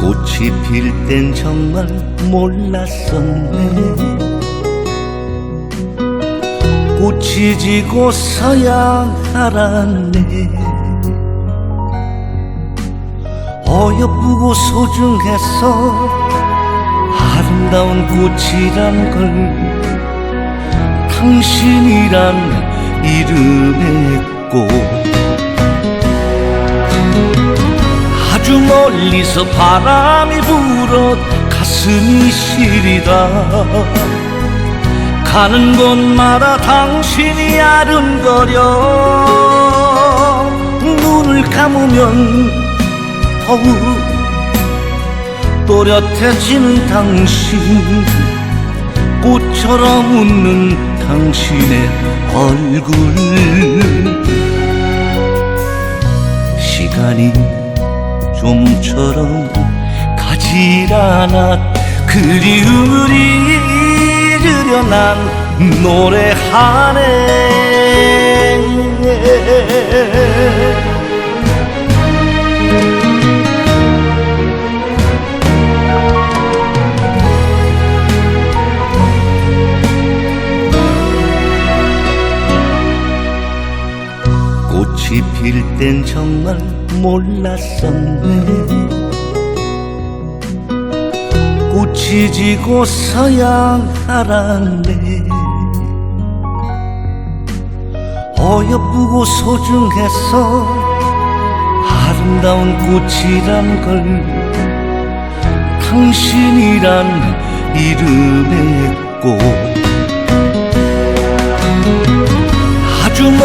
꽃이 필 땐 정말 몰랐었네. 꽃이 지고서야 알았네. 어여쁘고 소중했어 아름다운 꽃이란 걸 당신이란 이름의 꽃. 아주 멀리서 바람이 불어 가슴이 시리다. 가는 곳마다 당신이 아른거려. 눈을 감으면 더욱 또렷해지는 당신 꽃처럼 웃는 당신의 얼굴. 시간이 좀처럼 가질 않아 그리움을 잃으려 난 노래하네 꽃이 필 땐 정말 몰랐었네. 꽃이 지고서야 알았네. 어여쁘고 소중해서 아름다운 꽃이란 걸 당신이란 이름의 꽃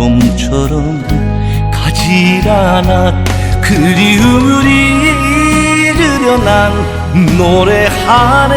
좀처럼 가질 않아. 그리움을 잃으려 난 노래하네